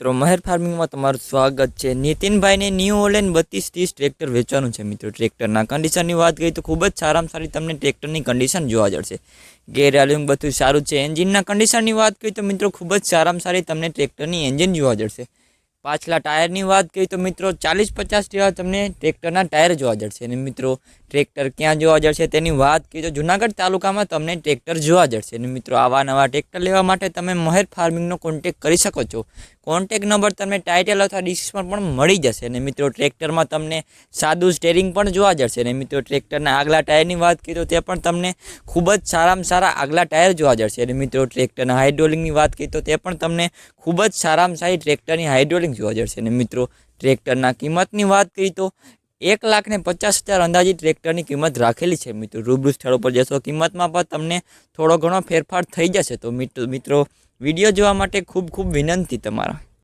મિત્રો, મહેર ફાર્મિંગમાં તમારું સ્વાગત છે. નીતિનભાઈને ન્યૂ ઓલેન બત્રીસ ત્રીસ ટ્રેક્ટર વેચવાનું છે મિત્રો ટ્રેક્ટરના કન્ડિશનની વાત કરીએ તો ખૂબ જ સારામાં સારી તમને ટ્રેક્ટરની કન્ડિશન જોવા જશે ગેર આલ્યુમ બધું સારું છે. એન્જિનના કન્ડિશનની વાત કરીએ તો મિત્રો, ખૂબ જ સારામાં સારી તમને ટ્રેક્ટરની એન્જિન જોવા જશે પાછલા ટાયરની વાત કરીએ તો મિત્રો ચાલીસ પચાસ જેવા તમને ટ્રેક્ટરના ટાયર જોવા જશે અને મિત્રો ટ્રેક્ટર ક્યાં જોવા જશે તેની વાત કરીએ તો જુનાગઢ તાલુકામાં તમને ટ્રેક્ટર જોવા જશે અને મિત્રો આવા નવા ટ્રેક્ટર લેવા માટે તમે મહેર ફાર્મિંગનો કોન્ટેક કરી શકો છો. કોન્ટેક નંબર તમને ટાઇટલ અથવા ડિસ્ક્રિપ્શન પણ મળી જશે. અને મિત્રો ટ્રેક્ટરમાં તમને સાદું સ્ટેરિંગ પણ જોવા જશે અને મિત્રો ટ્રેક્ટરના આગલા ટાયરની વાત કરીએ તો તે પણ તમને ખૂબ જ સારામાં સારા આગલા ટાયર જોવા જશે અને મિત્રો ટ્રેક્ટરના હાઇડ્રોલિંગની વાત કરીએ તો તે પણ તમને ખૂબ જ સારામાં સારી ટ્રેક્ટરની હાઇડ્રોલિંગ જોવા જશે અને મિત્રો, ટ્રેક્ટરના કિંમતની વાત કરી તો એક લાખ ને પચાસ હજાર અંદાજિત ટ્રેક્ટરની કિંમત રાખેલી છે. મિત્રો, રૂબરૂ સ્થળ પર જશો કિંમતમાં પણ તમને થોડો ઘણો ફેરફાર થઈ જશે. તો મિત્રો મિત્રો, વીડિયો જોવા માટે ખૂબ ખૂબ વિનંતી તમારા.